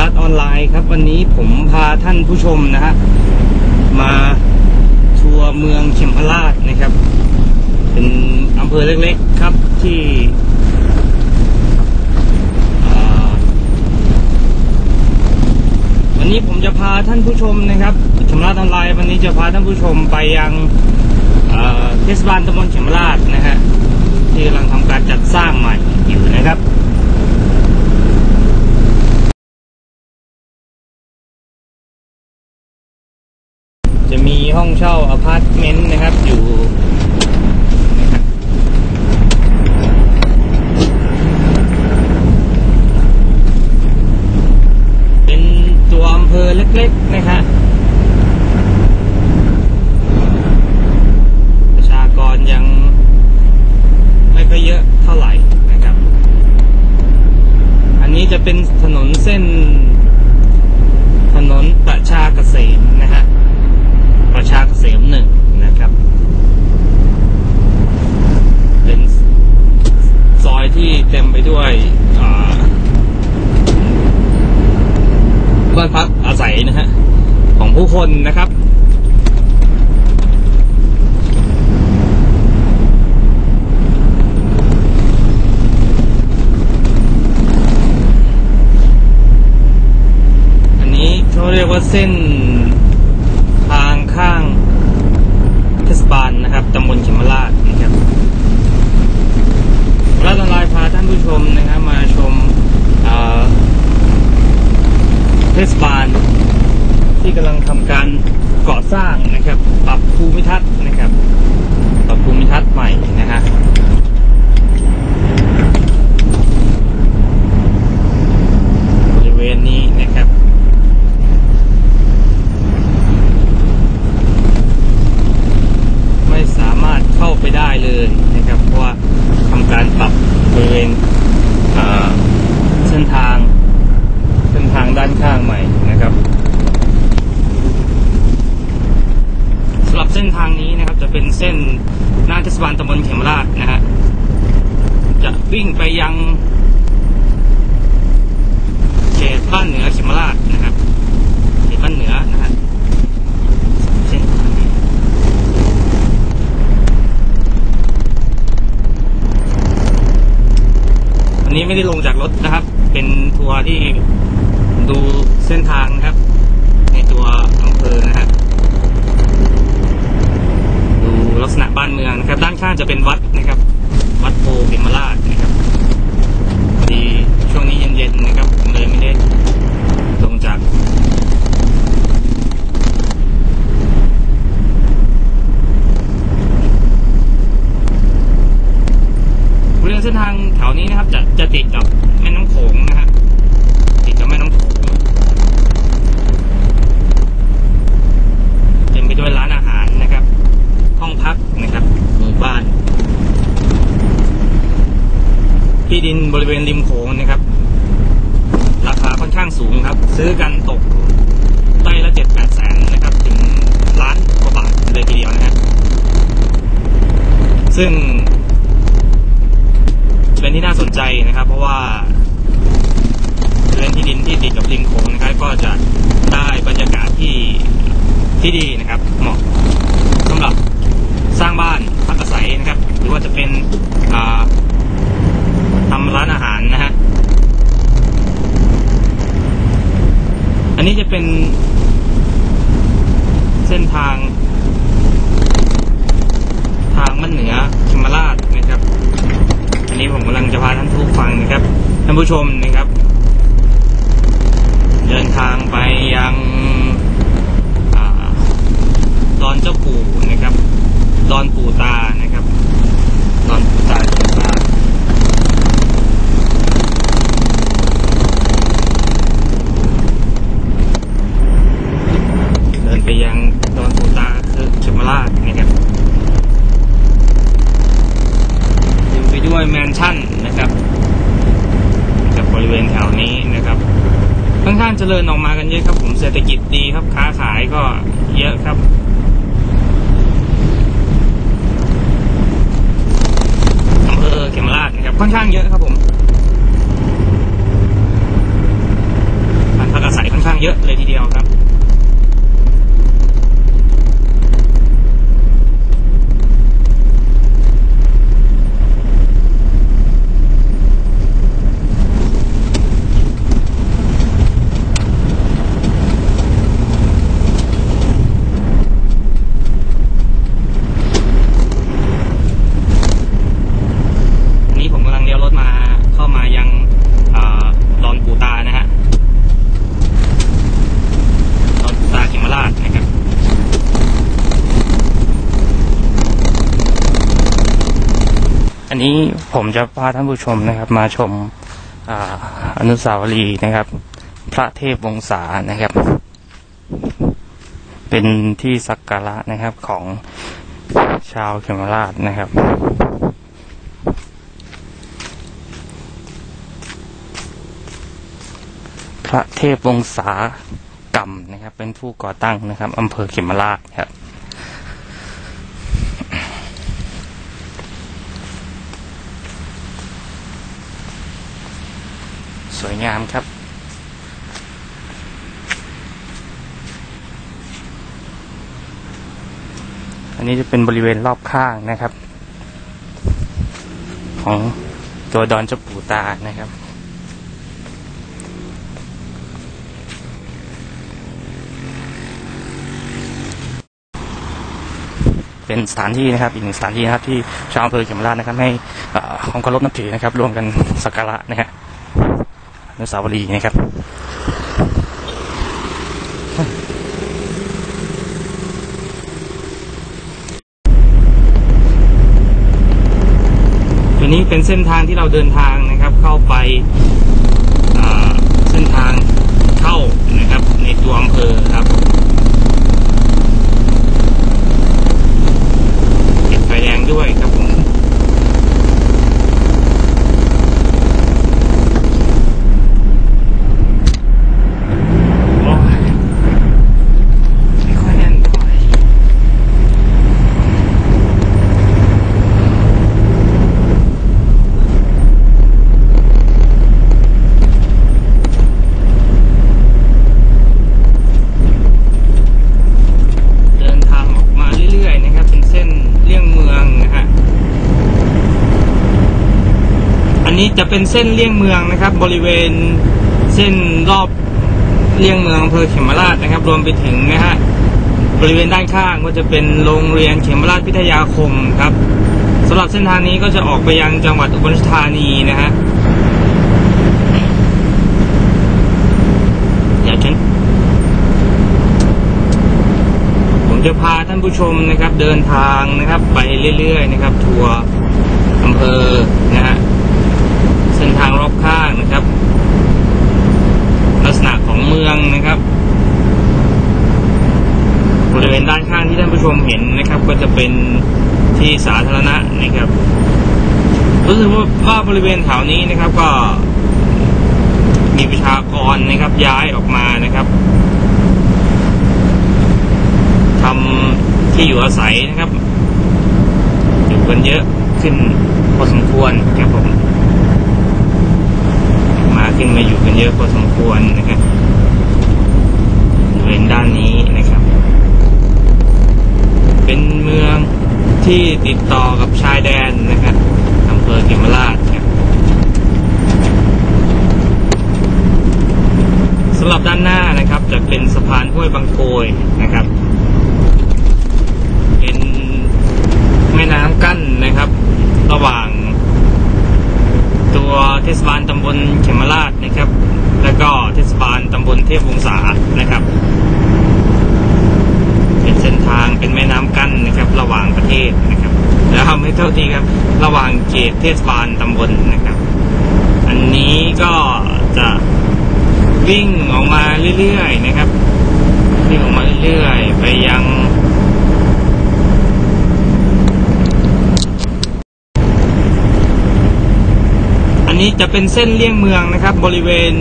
รัฐออนไลน์ครับ วันนี้ผมพาท่านผู้ชมนะฮะมาทัวร์เมืองเขมพราชนะครับ เป็นอำเภอเล็กๆครับที่วันนี้ผมจะพาท่านผู้ชมนะครับชมราชออนไลน์วันนี้จะพาท่านผู้ชมไปยังเทศบาลตำบลเขมราชนะฮะที่กำลังทำการจัดสร้างใหม่อยู่นะครับ จะมีห้องเช่าอพาร์ต เมนต์นะครับอยู่เป็นตัวอำเภอเล็กๆนะฮะประชากรยังไม่ค่อยเยอะเท่าไหร่นะครับ อันนี้จะเป็นถนนเส้น ถนนประชาเกษมนะฮะ ประชาเกษมหนึ่งนะครับ เป็นซอยที่เต็ม ไปด้วยบ้านพักอาศัยนะฮะของผู้คนนะครับอันนี้เขาเรียกว่าเส้นทางข้างเทศบาลนะครับตำบลเขมราชนะครับรัฐออนไลน์พาท่านผู้ชมนะครับมาชมเอ่อเทศบาลที่กำลังทำการ ก่อสร้างนะครับ ปรับภูมิทัศน์นะครับ ปรับภูมิทัศน์ใหม่นะฮะบริเวณนี้นะครับไม่สามารถเข้าไปได้เลยนะครับ เพราะว่าทำการปรับบริเวณเอ่อเส้นทาง เส้นทางด้านข้างใหม่นะครับสำหรับเส้นทางนี้นะครับ จะเป็นเส้นหน้าเทศบาลตำบลเขมราชนะฮะจะวิ่งไปยังเขตบ้านเหนือเขมราชนะครับเขตบ้านเหนือนะฮะเส้นทางนี้ อันนี้ ไม่ได้ลงจากรถนะครับ เป็นทัวร์ที่ดูเส้นทางนะครับ ในตัวอำเภอนะฮะดูลักษณะบ้านเมืองนะครับ ด้านข้างจะเป็นวัดนะครับ วัดโพเขมราชนะครับพอดีช่วงนี้เย็นๆนะครับเลยไม่ได้ลงจาก บริเวณ เส้นทางแถวนี้นะครับ จะจะติดกับแม่น้ำโขงนะฮะติดกับแม่น้ำโขงเต็มไปด้วยร้านอาหารนะครับ ห้องพักนะครับหมู่บ้าน ที่ดินบริเวณริมโขงนะครับ ราคาค่อนข้างสูงครับ ซื้อกันตกไร่ละเจ็ดแปดแสนนะครับ ถึงล้านกว่าบาทเลยทีเดียวนะครับซึ่ง ที่น่าสนใจนะครับ เพราะว่าเป็นที่ดินที่ติดกับริมโขงนะครับ ก็จะได้บรรยากาศที่ที่ดีนะครับ เหมาะสำหรับสร้างบ้านพักอาศัยนะครับ หรือว่าจะเป็นอ่าทำร้านอาหารนะฮะอันนี้จะเป็นเส้นทาง ทางมันเหนือเขมราช วันนี้ผมกำลังจะพาท่านผู้ฟังนะครับ ท่านผู้ชมนะครับ เดินทางไปยังอดอนเจ้าปู่นะครับ ดอนปู่ตานะครับ ดอนปู่ตาจังหวัดเดินไปยังดอนปู่ตาคือเขมราชนะครับ เต็มไปด้วยแมนชั่นนะครับจากบริเวณแถวนี้นะครับค่อนข้างเจริญออกมากันเยอะครับผมเศรษฐกิจดีครับ ค้าขายก็เยอะครับ อำเภอเขมราชนะ ค่อนข้างเยอะครับผมการทางเยอะเลยทีเดียวครับ อันนี้ผมกำลังเลี้ยวรถมาเข้ามายังอ่าดอนปูตานะฮะดอนปูตาเขมราชนะครับ อั นนี้ผมจะพาท่านผู้ชมนะครับ มาชมออนุสาวรีย์นะครับ พระเทพวงศานะครับ เป็นที่สักการะนะครับของชาวเขมราชนะครับพระเทพวงศากรรมนะครับ เป็นผู้ก่อตั้งนะครับอำเภอเขมราชครับ สวยงามครับ อั นนี้จะเป็นบริเวณรอบข้างนะครับ ของตัวดอนเจ้าปู่ตานะครับเป็นสถานที่นะครับอีกหนึ่งสถานที่นะครับที่ชาวอำเภอเขมราชนะครับให้เอ่อความเคารพนับถือนะครับรวมกันสักการะนะฮะอนุสาวรีย์นะครับ ตัวนี้เป็นเส้นทางที่เราเดินทางนะครับ เข้าไปเส้นทางเข้านะครับ ในตัวอำเภอครับ ติดไฟแดงด้วยครับผม โอ้ยไม่ค่อยแน่นเท่าไหร่เดินทางออกมาเรื่อยๆนะครับ เป็นเส้นเลี่ยงเมืองนะฮะ อั นี้จะเป็นเส้นเลี่ยงเมืองนะครับ บริเวณเส้นรอบเลี่ยงเมืองอำเภอเขมราชนะครับ รวมไปถึงนะฮะบริเวณด้านข้างก็จะเป็นโรงเรียนเขมราชพิทยาคมครับสำหรับเส้นทางนี้ก็จะออกไปยังจังหวัดอุบลราชธานีนะฮะเดี๋ยวฉันผมจะพาท่านผู้ชมนะครับ เดินทางนะครับ ไปเรื่อยๆนะครับ ทัวร์อำเภอนะฮะ ส้นทางรอบข้างนะครับ ลักษณะของเมืองนะครับบริเวณด้านข้างที่ท่านผู้ชมเห็นนะครับ ก็จะเป็นที่สาธารณะนะครับรู้สึกว่าว่าบริเวณแถวนี้นะครับก็มีประชากรนะครับย้ายออกมานะครับทำที่อยู่อาศัยนะครับ อยู่กันเยอะขึ้นพอสมควรครับผม ขึ้นมาอยู่กันเยอะพอสมควรนะครับบริเวณด้านนี้นะครับ เป็นเมืองที่ติดต่อกับชายแดนนะครับอำเภอเขมราชครับสำหรับด้านหน้านะครับ จะเป็นสะพานห้วยบางโกยนะครับ เป็นแม่น้ำกั้นนะครับ ระหว่าง เทศบาลตำบลเขมราชนะครับ แล้วก็เทศบาลตำบลเทพวงศานะครับ เป็นเส้นทางเป็นแม่น้ำกั้นนะครับ ระหว่างประเทศนะครับแล้วทำให้เท่าที่ครับ ระหว่างเขตเทศบาลตำบลนะครับ อันนี้ก็จะวิ่งออกมาเรื่อยๆนะครับวิ่งออกมาเรื่อยๆ ไปยังันนี้จะเป็นเส้นเลี่ยงเมืองนะครับ บริเวณ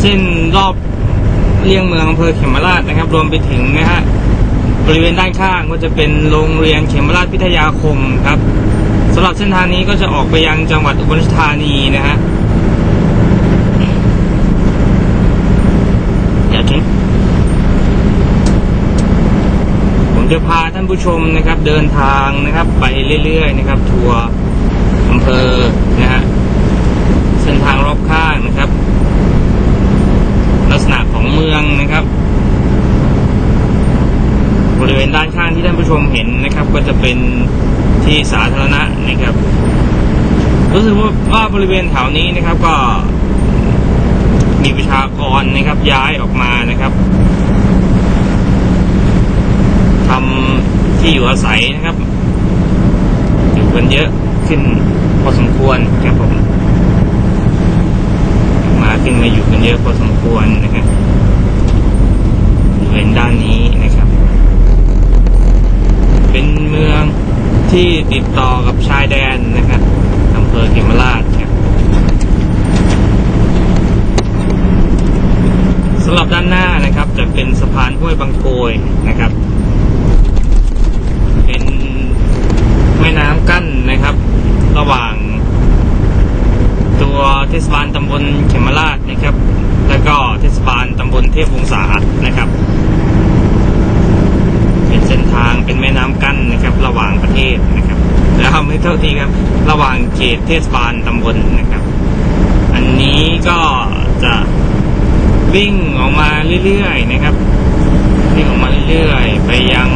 เส้นรอบเลี่ยงเมืองอำเภอเขมราชนะครับ รวมไปถึงนะฮะบริเวณด้านข้างก็จะเป็นโรงเรียนเขมราชพิทยาคมครับสำหรับเส้นทางนี้ก็จะออกไปยังจังหวัดอุบลราชธานีนะฮะเดี๋ยวนี้ผมจะพาท่านผู้ชมนะครับ เดินทางนะครับ ไปเรื่อยๆ นะครับ ทัวร์อำเภอนะฮะ ส้นทางรอบข้างนะครับ ลักษณะของเมืองนะครับ บริเวณด้านข้างที่ท่านผู้ชมเห็นนะครับ ก็จะเป็นที่สาธารณะนะครับ รู้สึกว่าว่าบริเวณแถวนี้นะครับก็มีประชากรนะครับย้ายออกมานะครับทำที่อยู่อาศัยนะครับ อยู่กันเยอะขึ้นพอสมควรครับผม ขึ้นมาอยู่กันเยอะพอสมควรนะครับบริเวณด้านนี้นะครับ เป็นเมืองที่ติดต่อกับชายแดนนะครับอำเภอเขมราชครับสำหรับด้านหน้านะครับ จะเป็นสะพานห้วยบางโกยนะครับ เป็นแม่น้ำกั้นนะครับ ระหว่าง ตัวเทศบาลตำบลเขมราชนะครับ แล้วก็เทศบาลตำบลเทพวงศานะครับ เป็นเส้นทางเป็นแม่น้ำกั้นนะครับ ระหว่างประเทศนะครับแล้วไม่เท่าทีครับ ระหว่างเขตเทศบาลตำบลนะครับ อันนี้ก็จะวิ่งออกมาเรื่อยๆนะครับวิ่งออกมาเรื่อยๆ ไปยัง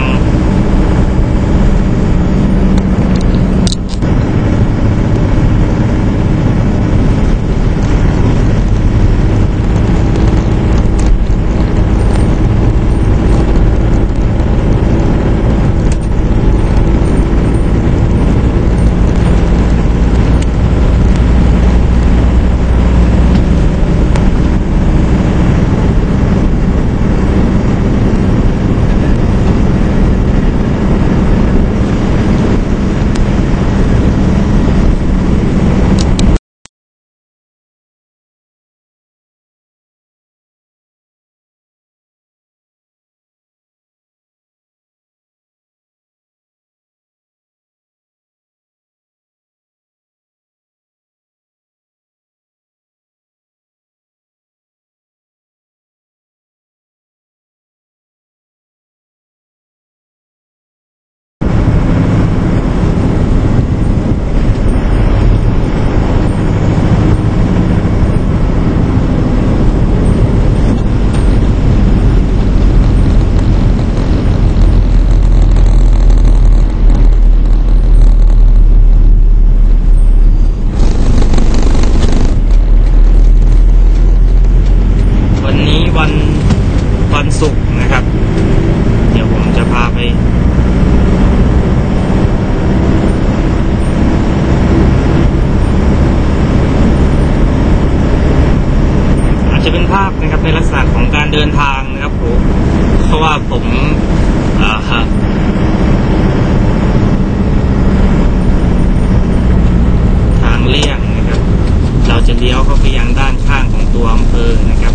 เราจะเลี้ยวเข้าไปยังด้านข้างของตัวอำเภอนะครับ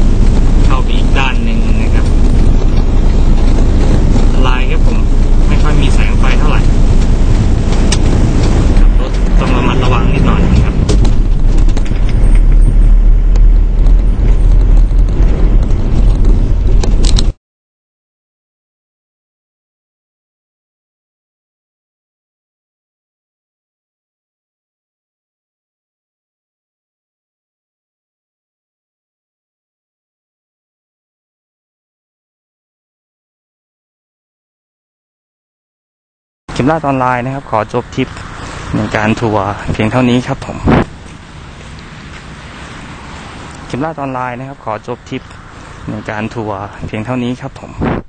เข้าไปอีกด้านหนึ่งนะครับลายครับผมไม่ค่อยมีแสงไฟเท่าไหร่ขับรถต้องระมัดระวังนิดหน่อยนะครับ เข็ มราชออนไลน์นะครับ ขอจบทริปในการทัวร์เพียงเท่านี้ครับผมเข็มราชออนไลน์นะครับ ขอจบทริปในการทัวร์เพียงเท่านี้ครับผม